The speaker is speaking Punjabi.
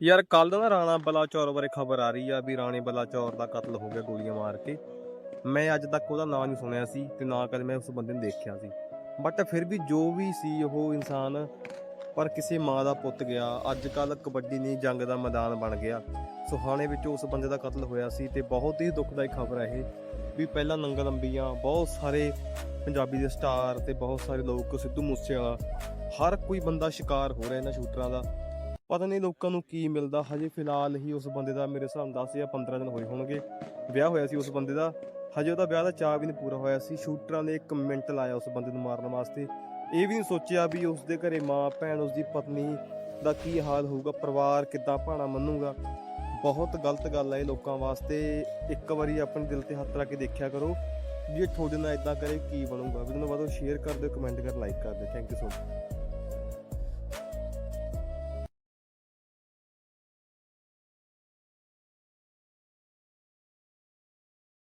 ਯਾਰ ਕੱਲ ਨਾ ਰਾਣਾ ਬਲਾਚੌਰ ਬਾਰੇ ਖਬਰ ਆ ਰਹੀ ਆ ਵੀ ਰਾਣੇ ਬਲਾਚੌਰ ਦਾ ਕਤਲ ਹੋ ਗਿਆ ਗੋਲੀਆਂ ਮਾਰ ਕੇ। ਮੈਂ ਅੱਜ ਤੱਕ ਉਹਦਾ ਨਾਂ ਨਹੀਂ ਸੁਣਿਆ ਸੀ ਤੇ ਨਾ ਕਦੇ ਮੈਂ ਉਸ ਬੰਦੇ ਨੂੰ ਦੇਖਿਆ ਸੀ। ਬਟ ਫਿਰ ਵੀ ਜੋ ਵੀ ਸੀ ਉਹ ਇਨਸਾਨ, ਪਰ ਕਿਸੇ ਮਾਂ ਦਾ ਪੁੱਤ ਗਿਆ। ਅੱਜ ਕੱਲ ਕਬੱਡੀ ਨਹੀਂ, ਜੰਗ ਦਾ ਮੈਦਾਨ ਬਣ ਗਿਆ। ਸੁਹਾਣੇ ਵਿੱਚ ਉਸ ਬੰਦੇ ਦਾ ਕਤਲ ਹੋਇਆ ਸੀ ਤੇ ਬਹੁਤ ਹੀ ਦੁਖਦਾਈ ਖਬਰ ਹੈ ਇਹ ਵੀ ਪਹਿਲਾਂ ਨੰਗਾ ਲੰਬੀਆਂ, ਬਹੁਤ ਸਾਰੇ ਪੰਜਾਬੀ ਦੇ ਸਟਾਰ ਤੇ ਬਹੁਤ ਸਾਰੇ ਲੋਕ ਸਿੱਧੂ ਮੂਸੇਵਾਲਾ, ਹਰ ਕੋਈ ਬੰਦਾ ਸ਼ਿਕਾਰ ਹੋ ਰਿਹਾ ਇਹਨਾਂ ਸ਼ੂਟਰਾਂ ਦਾ। ਪਤਾ ਨਹੀਂ ਲੋਕਾਂ ਨੂੰ ਕੀ ਮਿਲਦਾ। ਹਜੇ ਫਿਲਹਾਲ ਹੀ ਉਸ ਬੰਦੇ ਦਾ ਮੇਰੇ ਹਿਸਾਬ ਨਾਲ 10 ਜਾਂ 15 ਦਿਨ ਹੋਏ ਹੋਣਗੇ। ਵਿਆਹ ਹੋਇਆ ਸੀ ਉਸ ਬੰਦੇ ਦਾ। ਹਜੇ ਉਹਦਾ ਵਿਆਹ ਦਾ ਚਾਅ ਵੀ ਨਹੀਂ ਪੂਰਾ ਹੋਇਆ ਸੀ। ਸ਼ੂਟਰਾਂ ਨੇ ਇੱਕ ਮਿੰਟ ਲਾਇਆ ਉਸ ਬੰਦੇ ਨੂੰ ਮਾਰਨ ਵਾਸਤੇ। ਇਹ ਵੀ ਨਹੀਂ ਸੋਚਿਆ ਵੀ ਉਸ ਦੇ ਘਰੇ ਮਾਂ, ਭੈਣ, ਉਸ ਦੀ ਪਤਨੀ ਦਾ ਕੀ ਹਾਲ ਹੋਊਗਾ, ਪਰਿਵਾਰ ਕਿੱਦਾਂ ਭਾਣਾ ਮੰਨੂਗਾ। ਬਹੁਤ ਗਲਤ ਗੱਲ ਹੈ ਇਹ ਲੋਕਾਂ ਵਾਸਤੇ। ਇੱਕ ਵਾਰੀ ਆਪਣੇ ਦਿਲ ਤੇ ਹੱਥ ਰੱਖ ਕੇ ਦੇਖਿਆ ਕਰੋ ਜੇ ਤੁਹਾਡੇ ਨਾਲ ਇਦਾਂ ਕਰੇ ਕੀ ਬਣੂਗਾ। ਵੀਡੀਓ ਨੂੰ ਵਧੋ ਸ਼ੇਅਰ ਕਰ ਦਿਓ ਕਮੈਂਟ ਕਰ ਲਾਈਕ ਕਰ ਦਿਓ। Thank you so much